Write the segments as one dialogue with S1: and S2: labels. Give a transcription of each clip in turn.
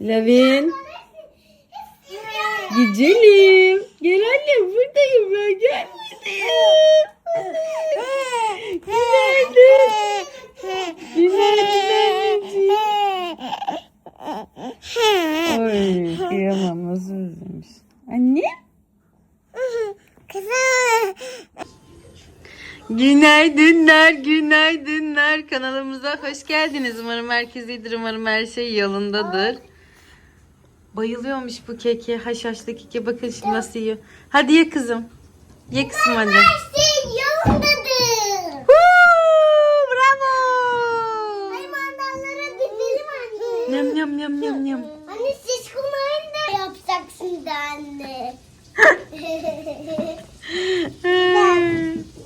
S1: Lavin. Güzelim. Gel annem buradayım ben gel buradayım. Günaydın. Günaydın anneciğim. Anne. Günaydınlar, günaydınlar. Kanalımıza hoş geldiniz. Umarım herkes iyidir, umarım her şey yolundadır. Bayılıyormuş bu keke, haşhaşlı keke. Bakın şimdi nasıl yiyor. Hadi ye kızım. Ye kızım hadi.
S2: şey yolundadır.
S1: Huu, bravo.
S2: Hayvanlara gidelim anne.
S1: Yam yam yam yam yam.
S2: Anne siz kumayın da yapacaksın da anne.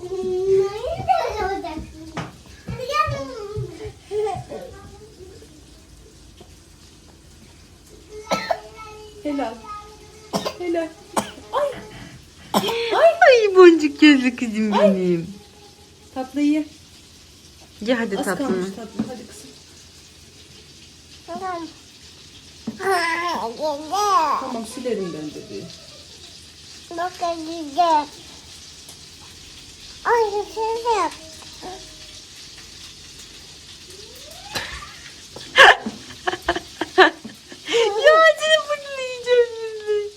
S2: Kumayı da yapacaksın. Hadi gel.
S1: Helal. Helal. Ay. Ay. Ay boncuk gözlü kızım benim. Tatlıyı. Ye hadi
S3: Az
S1: tatlını.
S3: kalmış tatlım. Hadi kızım.
S2: Tamam.
S3: Tamam silerim ben bebeği.
S2: Bak güzel. Ay güzel.
S1: Ya acele bunu yiyeceğim şimdi.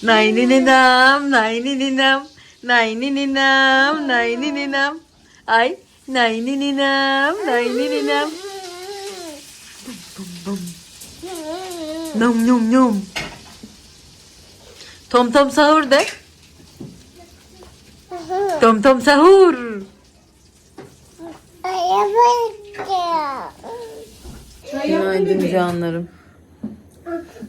S1: Nay ni ni nam, nay ni ni nam, nay ni ni nam, nay ni ni nam. Ay, nay ni ni nam, nay ni ni nam. Bum bum. Nom nom nom. Tom tom sahur de. Tom tom sahur. Günaydın canlarım.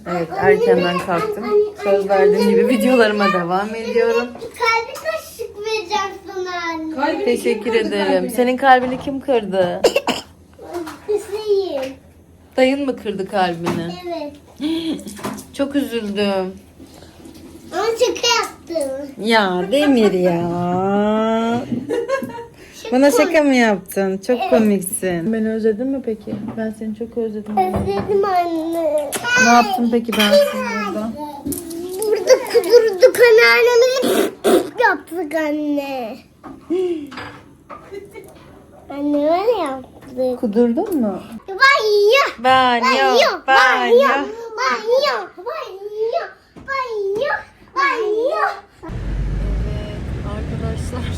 S1: Evet erkenden kalktım. Söz verdiğim gibi videolarıma devam ediyorum.
S2: Kalbi kaşık vereceğim sana anne.
S3: Kalbini
S1: Teşekkür
S3: kim kırdı
S1: ederim. Senin kalbini kim kırdı?
S2: Hüseyin.
S1: Dayın mı kırdı kalbini?
S2: Evet.
S1: Çok üzüldüm.
S2: Ama şaka yaptım.
S1: Ya Demir ya. Bana şaka mı yaptın? Çok komiksin. Beni özledin mi peki? Ben seni çok özledim.
S2: Özledim anne.
S1: Ne yaptın peki ben burada?
S2: Burada kudurduk anneannemizi yaptık anne. Anne öyle yaptık.
S1: Kudurdun mu?
S2: Banyo.
S1: Banyo,
S2: Banyo.
S1: banyo.
S2: Banyo. Banyo. Banyo. Banyo. Banyo.
S1: Evet arkadaşlar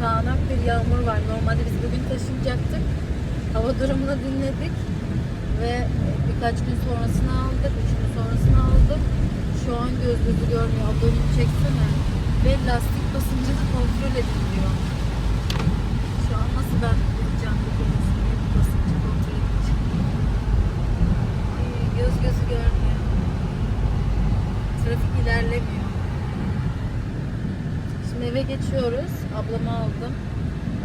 S1: sağanak bir yağmur var. Normalde biz bugün taşınacaktık. Hava durumunu dinledik ve birkaç gün sonrasını aldık. Üç gün sonrasını aldık. Şu an göz gözü görmüyor. Ablamı çeksene. Ve lastik basıncını kontrol edin diyor. Şu an nasıl ben bulacağım bu basıncı kontrol edeceğim. Göz gözü görmüyor. Trafik ilerlemiyor. Şimdi eve geçiyoruz. Ablamı aldım.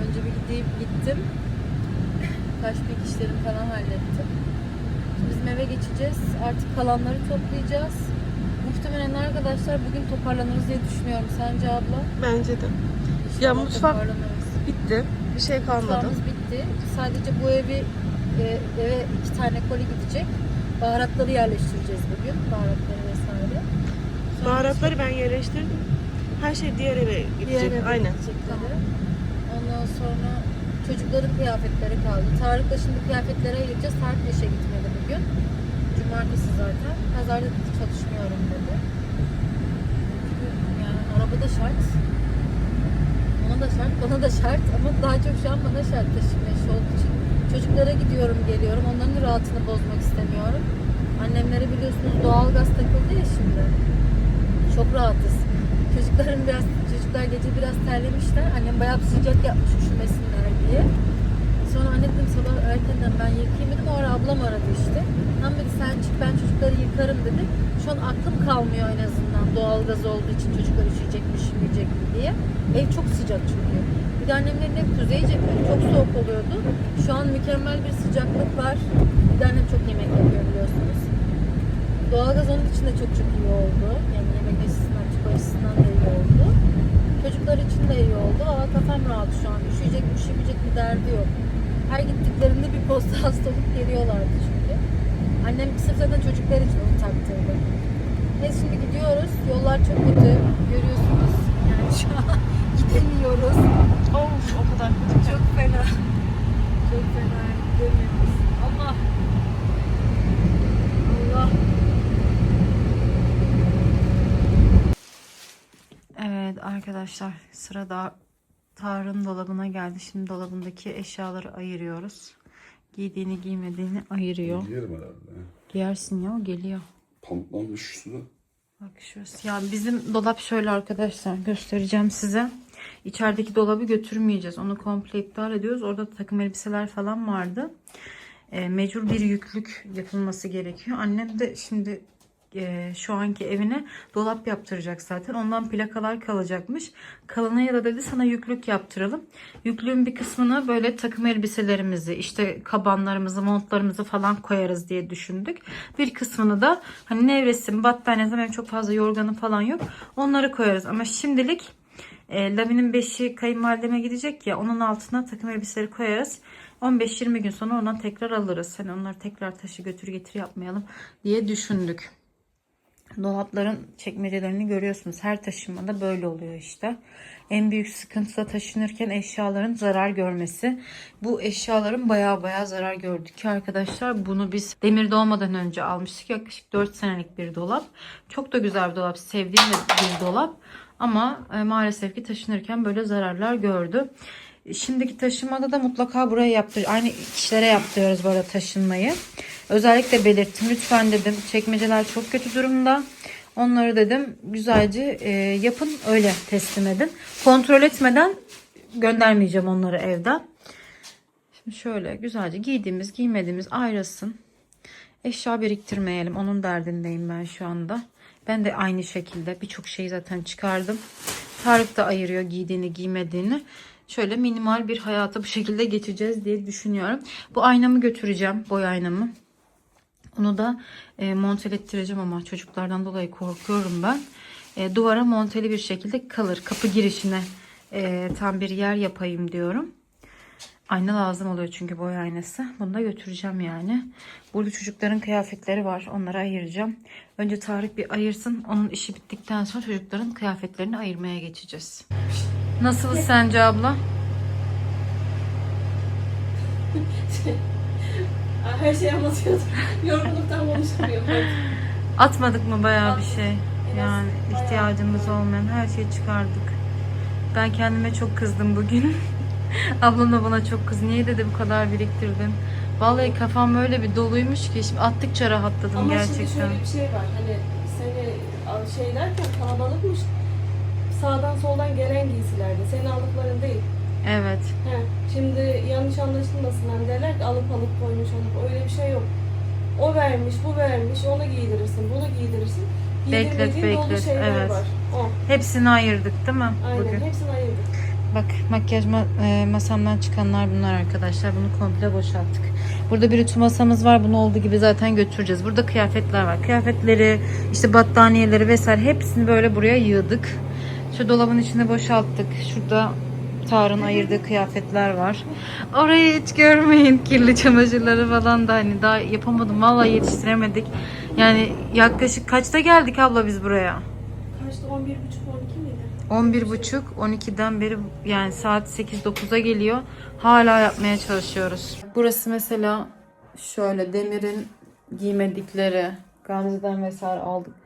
S1: Önce bir gideyim gittim. Kaç bir işlerimi falan hallettim. Şimdi bizim eve geçeceğiz. Artık kalanları toplayacağız. Muhtemelen arkadaşlar bugün toparlanırız diye düşünüyorum. Sence abla?
S3: Bence de.
S1: İnşallah
S3: Ya mutfak bitti. Bir şey kalmadı.
S1: Mutfağımız bitti. Sadece bu evi e, eve iki tane koli gidecek. Baharatları yerleştireceğiz bugün. Baharatları vesaire. Sonra
S3: Baharatları ben yerleştirdim. Her şey diğer eve gidecek.
S1: Diğer eve
S3: Aynen.
S1: gidecekleri. Ondan sonra çocukların kıyafetleri kaldı. Tarık'la şimdi kıyafetlere ayıracağız. Tarık da işe gitmedi bugün. Cumartesi zaten. Pazarda dedi çalışmıyorum dedi. Yani arabada şart. Ona da şart, bana da şart ama daha çok şu an bana şart taşıma işi olduğu için. Çocuklara gidiyorum geliyorum. Onların rahatını bozmak istemiyorum. Annemlere biliyorsunuz doğalgaz takıldı ya şimdi. Çok rahatız. Çocukların biraz çocuklar gece biraz terlemişler. Annem bayağı sıcak yapmış üşümesinler diye. Sonra anne dedim sabah erkenden ben yıkayayım dedim. O ara ablam aradı işte. Tam dedi sen çık ben çocukları yıkarım dedi. Şu an aklım kalmıyor en azından doğalgaz olduğu için çocuklar üşüyecek mi üşümeyecek mi diye. Ev çok sıcak çünkü. Bir de annemlerin hep kuzey cepleri çok soğuk oluyordu. Şu an mükemmel bir sıcaklık var. Bir de annem çok yemek yapıyor biliyorsunuz. Doğalgaz onun için de çok çok iyi oldu. Yani yemek açısından, çok açısından oldu. Çocuklar için de iyi oldu. Valla kafam rahat şu an. Üşüyecek üşümeyecek mi derdi yok. Her gittiklerinde bir posta hastalık geliyorlardı çünkü. Annem sırf zaten çocuklar için onu taktırdı. Neyse şimdi gidiyoruz. Yollar çok kötü. Görüyorsunuz. Yani şu an gidemiyoruz.
S3: Of o kadar kötü ki.
S1: Çok fena. Çok fena. Gidemiyoruz. Allah. Allah. Evet arkadaşlar sırada Tarık'ın dolabına geldi. Şimdi dolabındaki eşyaları ayırıyoruz. Giydiğini giymediğini ayırıyor.
S4: Giyerim herhalde.
S1: Giyersin ya o geliyor.
S4: Pantolon üstü de.
S1: Bak şurası. Ya bizim dolap şöyle arkadaşlar göstereceğim size. İçerideki dolabı götürmeyeceğiz. Onu komple iptal ediyoruz. Orada takım elbiseler falan vardı. E, mecbur bir yüklük yapılması gerekiyor. Annem de şimdi e, şu anki evine dolap yaptıracak zaten. Ondan plakalar kalacakmış. Kalana ya da dedi sana yüklük yaptıralım. Yüklüğün bir kısmına böyle takım elbiselerimizi, işte kabanlarımızı, montlarımızı falan koyarız diye düşündük. Bir kısmını da hani nevresim, battaniye benim çok fazla yorganım falan yok. Onları koyarız. Ama şimdilik e, Lavi'nin beşi kayınvalideme gidecek ya onun altına takım elbiseleri koyarız. 15-20 gün sonra ondan tekrar alırız. Hani onları tekrar taşı götür getir yapmayalım diye düşündük. Dolapların çekmecelerini görüyorsunuz. Her taşınmada böyle oluyor işte. En büyük sıkıntı da taşınırken eşyaların zarar görmesi. Bu eşyaların baya baya zarar gördük ki arkadaşlar. Bunu biz demirde olmadan önce almıştık. Yaklaşık 4 senelik bir dolap. Çok da güzel bir dolap. Sevdiğim bir dolap. Ama e, maalesef ki taşınırken böyle zararlar gördü. Şimdiki taşınmada da mutlaka buraya yaptır. Aynı kişilere yaptırıyoruz bu arada taşınmayı. Özellikle belirttim. Lütfen dedim çekmeceler çok kötü durumda. Onları dedim güzelce e, yapın öyle teslim edin. Kontrol etmeden göndermeyeceğim onları evden. Şimdi şöyle güzelce giydiğimiz giymediğimiz ayrılsın. Eşya biriktirmeyelim. Onun derdindeyim ben şu anda. Ben de aynı şekilde birçok şeyi zaten çıkardım. Tarık da ayırıyor giydiğini giymediğini. Şöyle minimal bir hayata bu şekilde geçeceğiz diye düşünüyorum. Bu aynamı götüreceğim. Boy aynamı. Onu da e, montelettireceğim ama çocuklardan dolayı korkuyorum ben. E, duvara monteli bir şekilde kalır. Kapı girişine e, tam bir yer yapayım diyorum. Ayna lazım oluyor çünkü boy aynası. Bunu da götüreceğim yani. Burada çocukların kıyafetleri var. Onları ayıracağım. Önce Tarık bir ayırsın. Onun işi bittikten sonra çocukların kıyafetlerini ayırmaya geçeceğiz. Nasıl sence abla?
S3: Her şeyi anlatıyordum. Yorgunluktan konuşamıyorum.
S1: Atmadık mı bayağı bir şey? Yani ihtiyacımız olmayan her şeyi çıkardık. Ben kendime çok kızdım bugün. Ablam da bana çok kız. Niye dedi bu kadar biriktirdin? Vallahi kafam öyle bir doluymuş ki şimdi attıkça rahatladım
S3: Ama
S1: gerçekten.
S3: şimdi şöyle bir şey var. Hani seni şey derken kalabalıkmış. Sağdan soldan gelen giysilerde. Senin aldıkların değil.
S1: Evet.
S3: He. Şimdi yanlış anlaşılmasın. Hani derler ki alıp alıp koymuş alıp. Öyle bir şey yok. O vermiş, bu vermiş. Onu giydirirsin, bunu giydirirsin.
S1: Beklet,
S3: Giydirmediğin dolu
S1: beklet,
S3: şeyler
S1: evet.
S3: var. O.
S1: Hepsini ayırdık değil mi
S3: Aynen.
S1: bugün?
S3: Hepsini ayırdık.
S1: Bak makyaj ma- e, masamdan çıkanlar bunlar arkadaşlar. Bunu komple boşalttık. Burada bir ütü masamız var. Bunu olduğu gibi zaten götüreceğiz. Burada kıyafetler var. Kıyafetleri, işte battaniyeleri vesaire hepsini böyle buraya yığdık. Şu dolabın içine boşalttık. Şurada Tarın ayırdığı kıyafetler var. Orayı hiç görmeyin. Kirli çamaşırları falan da hani daha yapamadım. Vallahi yetiştiremedik. Yani yaklaşık kaçta geldik abla biz buraya?
S3: Kaçtı? 11.30 12 miydi?
S1: 11.30 12'den beri yani saat 8-9'a geliyor. Hala yapmaya çalışıyoruz. Burası mesela şöyle Demir'in giymedikleri Gamze'den vesaire aldık.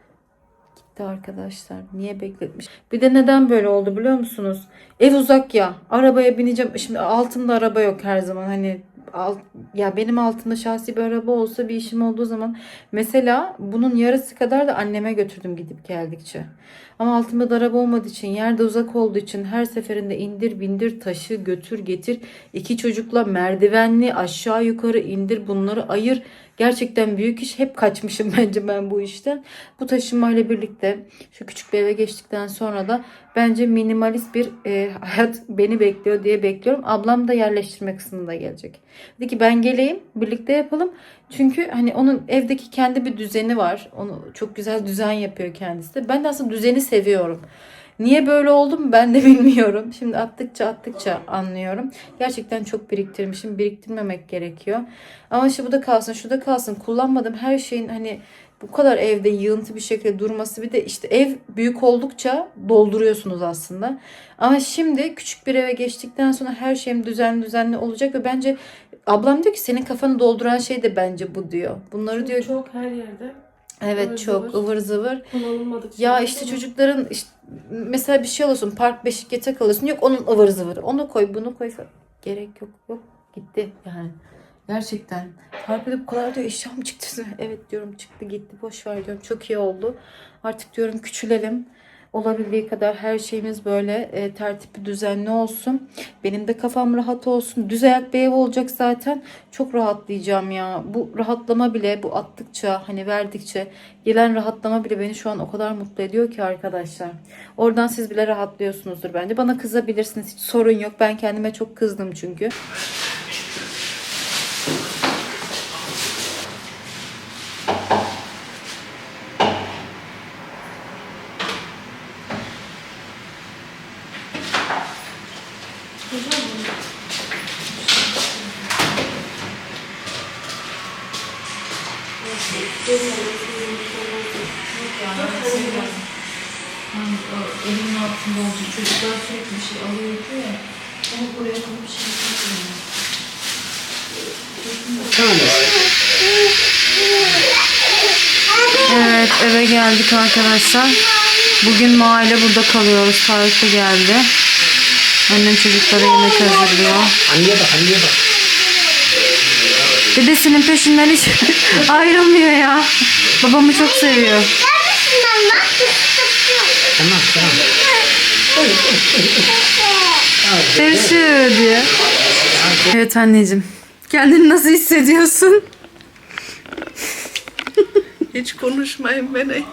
S1: Gitti arkadaşlar. Niye bekletmiş? Bir de neden böyle oldu biliyor musunuz? Ev uzak ya. Arabaya bineceğim. Şimdi altımda araba yok her zaman. Hani alt, ya benim altımda şahsi bir araba olsa bir işim olduğu zaman mesela bunun yarısı kadar da anneme götürdüm gidip geldikçe. Ama altımda da araba olmadığı için, yerde uzak olduğu için her seferinde indir bindir taşı götür getir. İki çocukla merdivenli aşağı yukarı indir bunları ayır. Gerçekten büyük iş. Hep kaçmışım bence ben bu işten. Bu taşınmayla birlikte şu küçük bir eve geçtikten sonra da bence minimalist bir e, hayat beni bekliyor diye bekliyorum. Ablam da yerleştirme kısmında gelecek. Dedi ki ben geleyim birlikte yapalım. Çünkü hani onun evdeki kendi bir düzeni var. Onu çok güzel düzen yapıyor kendisi. Ben de aslında düzeni seviyorum. Niye böyle oldum ben de bilmiyorum. Şimdi attıkça attıkça anlıyorum. Gerçekten çok biriktirmişim. Biriktirmemek gerekiyor. Ama işte bu da kalsın, şu da kalsın. Kullanmadığım her şeyin hani bu kadar evde yığıntı bir şekilde durması bir de işte ev büyük oldukça dolduruyorsunuz aslında. Ama şimdi küçük bir eve geçtikten sonra her şeyim düzenli düzenli olacak ve bence ablam diyor ki senin kafanı dolduran şey de bence bu diyor. Bunları diyor
S3: Çok her yerde
S1: evet
S3: ıvır
S1: çok
S3: zıvır.
S1: ıvır zıvır.
S3: kullanılmadık.
S1: Ya işte
S3: ama
S1: çocukların işte mesela bir şey alıyorsun park beşik yatak alıyorsun yok onun ıvır zıvırı onu koy bunu koy gerek yok yok gitti yani. Gerçekten. Harbi'de bu kadar diyor eşya mı çıktı. Evet diyorum çıktı gitti boş ver diyorum. Çok iyi oldu. Artık diyorum küçülelim olabildiği kadar her şeyimiz böyle e, tertipli düzenli olsun benim de kafam rahat olsun düz ayak bir ev olacak zaten çok rahatlayacağım ya bu rahatlama bile bu attıkça hani verdikçe gelen rahatlama bile beni şu an o kadar mutlu ediyor ki arkadaşlar. Oradan siz bile rahatlıyorsunuzdur bence. Bana kızabilirsiniz. Hiç sorun yok. Ben kendime çok kızdım çünkü. Elimin altında olacak. Çocuklar sürekli bir şey alıyor yapıyor ya. Onu buraya koyup bir şey yapamıyorum. Evet eve geldik arkadaşlar. Bugün mahalle burada kalıyoruz. Tarık da geldi. Annem çocuklara yemek hazırlıyor.
S5: Anneye bak, anneye bak.
S1: Dedesinin peşinden hiç ayrılmıyor ya. Babamı çok seviyor.
S2: Neredesin lan?
S5: Tamam, tamam.
S1: Perişiyor diye. Evet anneciğim. Kendini nasıl hissediyorsun?
S6: Hiç konuşmayın beni.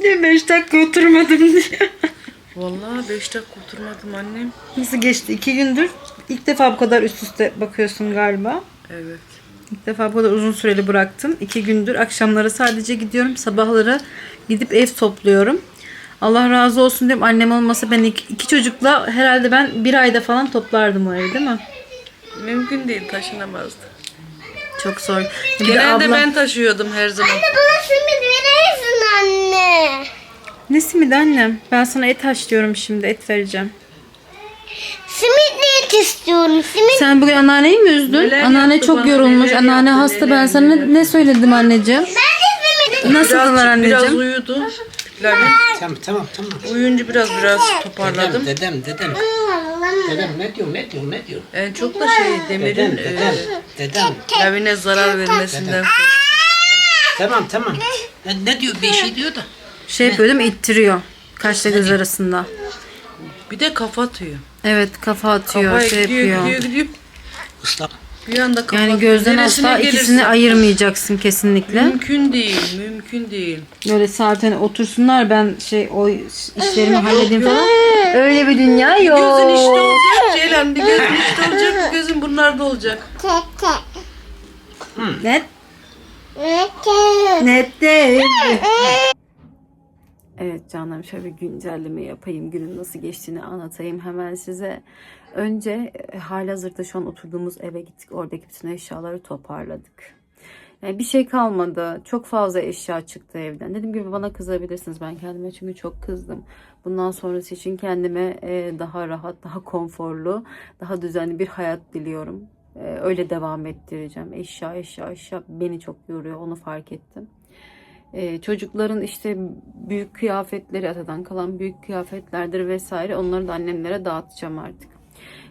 S1: Niye 5 dakika oturmadım diye.
S6: Vallahi beş dakika oturmadım annem.
S1: Nasıl geçti? İki gündür ilk defa bu kadar üst üste bakıyorsun galiba.
S6: Evet.
S1: İlk defa bu kadar uzun süreli bıraktım. İki gündür akşamları sadece gidiyorum. Sabahları gidip ev topluyorum. Allah razı olsun diyorum. Annem olmasa ben iki, iki çocukla herhalde ben bir ayda falan toplardım o evi değil mi?
S6: Mümkün değil taşınamazdı.
S1: Çok zor. Bir de
S6: Genelde
S1: ablam-
S6: ben taşıyordum her zaman.
S2: Anne bana simit verirsin anne.
S1: Ne simidi annem? Ben sana et haşlıyorum şimdi. Et vereceğim.
S2: Simit et istiyorum. Simit.
S1: Sen bugün anneanneyi mi üzdün?
S6: Neler
S1: Anneanne
S6: yaptı
S1: çok
S6: bana,
S1: yorulmuş.
S6: neler
S1: Anneanne
S6: yaptı,
S1: hasta.
S6: neler,
S1: ben sana ne, ne söyledim anneciğim?
S2: Ben de simit
S1: Nasıldılar
S6: Biraz, biraz
S1: anneciğim?
S6: uyudu. Lavin.
S5: Tamam, tamam, tamam.
S6: Uyuyunca biraz biraz toparladım.
S5: Dedem, dedem, dedem. Dedem ne diyor, ne diyor, ne diyor?
S6: En çok da şey
S5: Dedem,
S6: Demir'in
S5: dedem,
S6: e,
S5: dedem.
S6: Lavin'e zarar vermesinden.
S5: Tamam, tamam. Ne, ne diyor, bir şey diyor da.
S1: Şey yapıyor değil mi? İttiriyor. Kaşla göz arasında.
S6: Bir de kafa atıyor.
S1: Evet kafa atıyor.
S6: Kafaya
S1: şey
S6: gidiyor,
S1: yapıyor.
S6: gidiyor, gidiyor.
S5: Islak.
S6: Bir anda kafa
S1: Yani gözden
S6: Neresine
S1: asla
S6: gelirse.
S1: ikisini ayırmayacaksın kesinlikle.
S6: Mümkün değil, mümkün değil.
S1: Böyle hani otursunlar ben şey o işlerimi halledeyim falan. Öyle bir dünya yok.
S6: Gözün işte olacak Ceylan. Bir gözün işte olacak, bir gözün bunlarda olacak.
S1: Net.
S2: Net.
S1: Net değil. Evet canlarım şöyle bir güncelleme yapayım. Günün nasıl geçtiğini anlatayım hemen size. Önce e, halihazırda şu an oturduğumuz eve gittik. Oradaki bütün eşyaları toparladık. Yani bir şey kalmadı. Çok fazla eşya çıktı evden. Dediğim gibi bana kızabilirsiniz. Ben kendime çünkü çok kızdım. Bundan sonrası için kendime e, daha rahat, daha konforlu, daha düzenli bir hayat diliyorum. E, Öyle devam ettireceğim. Eşya, eşya, eşya beni çok yoruyor. Onu fark ettim. Ee, çocukların işte büyük kıyafetleri atadan kalan büyük kıyafetlerdir vesaire onları da annemlere dağıtacağım artık.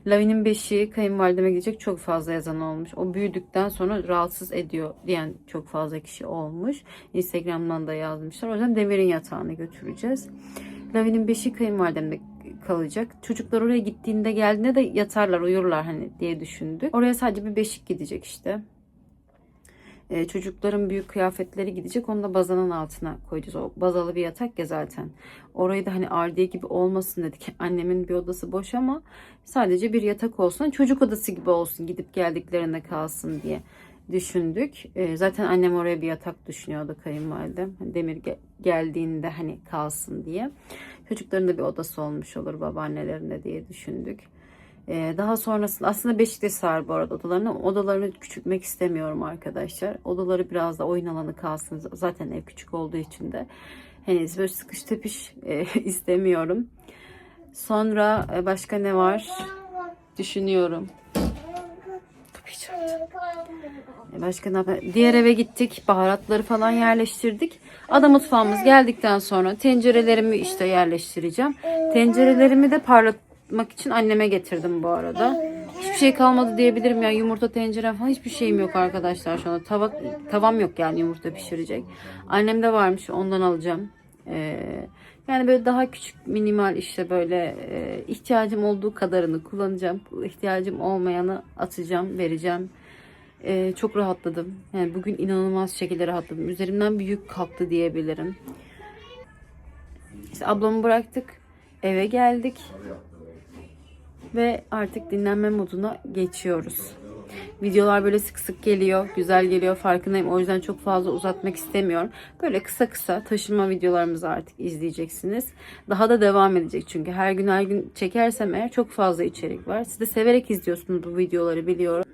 S1: Lavin'in beşiği kayınvalideme gidecek çok fazla yazan olmuş. O büyüdükten sonra rahatsız ediyor diyen çok fazla kişi olmuş. Instagram'dan da yazmışlar. O yüzden Demir'in yatağını götüreceğiz. Lavin'in beşiği kayınvalidemde kalacak. Çocuklar oraya gittiğinde geldiğinde de yatarlar uyurlar hani diye düşündük. Oraya sadece bir beşik gidecek işte. Ee, çocukların büyük kıyafetleri gidecek. Onu da bazanın altına koyacağız. O bazalı bir yatak ya zaten. Orayı da hani ardiye gibi olmasın dedik. Annemin bir odası boş ama sadece bir yatak olsun. Çocuk odası gibi olsun. Gidip geldiklerinde kalsın diye. düşündük. Ee, zaten annem oraya bir yatak düşünüyordu kayınvalidem. Hani Demir ge- geldiğinde hani kalsın diye. Çocukların da bir odası olmuş olur babaannelerinde diye düşündük. Ee, daha sonrasında aslında Beşiktaş sar bu arada odalarını. Odalarını küçültmek istemiyorum arkadaşlar. Odaları biraz da oyun alanı kalsın. Zaten ev küçük olduğu için de. Hani böyle sıkış tepiş e, istemiyorum. Sonra e, başka ne var? Düşünüyorum. E, Başka ne yapalım? Diğer eve gittik. Baharatları falan yerleştirdik. Ada mutfağımız geldikten sonra tencerelerimi işte yerleştireceğim. Tencerelerimi de parlatmak için anneme getirdim bu arada. Hiçbir şey kalmadı diyebilirim ya. Yumurta tencere falan hiçbir şeyim yok arkadaşlar şu anda. Tava, tavam yok yani yumurta pişirecek. Annemde varmış ondan alacağım. Ee, yani böyle daha küçük minimal işte böyle e, ihtiyacım olduğu kadarını kullanacağım. İhtiyacım olmayanı atacağım, vereceğim. Ee, çok rahatladım. Yani bugün inanılmaz şekilde rahatladım. Üzerimden bir yük kalktı diyebilirim. İşte ablamı bıraktık. Eve geldik. Ve artık dinlenme moduna geçiyoruz. Videolar böyle sık sık geliyor. Güzel geliyor farkındayım. O yüzden çok fazla uzatmak istemiyorum. Böyle kısa kısa taşınma videolarımızı artık izleyeceksiniz. Daha da devam edecek çünkü her gün her gün çekersem eğer çok fazla içerik var. Siz de severek izliyorsunuz bu videoları biliyorum.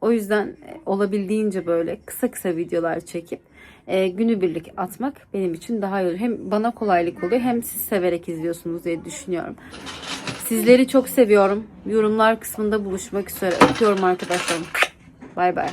S1: O yüzden e, olabildiğince böyle kısa kısa videolar çekip e, günübirlik atmak benim için daha iyi olur. Hem bana kolaylık oluyor hem siz severek izliyorsunuz diye düşünüyorum. Sizleri çok seviyorum. Yorumlar kısmında buluşmak üzere. Öpüyorum arkadaşlarım. Bay bay.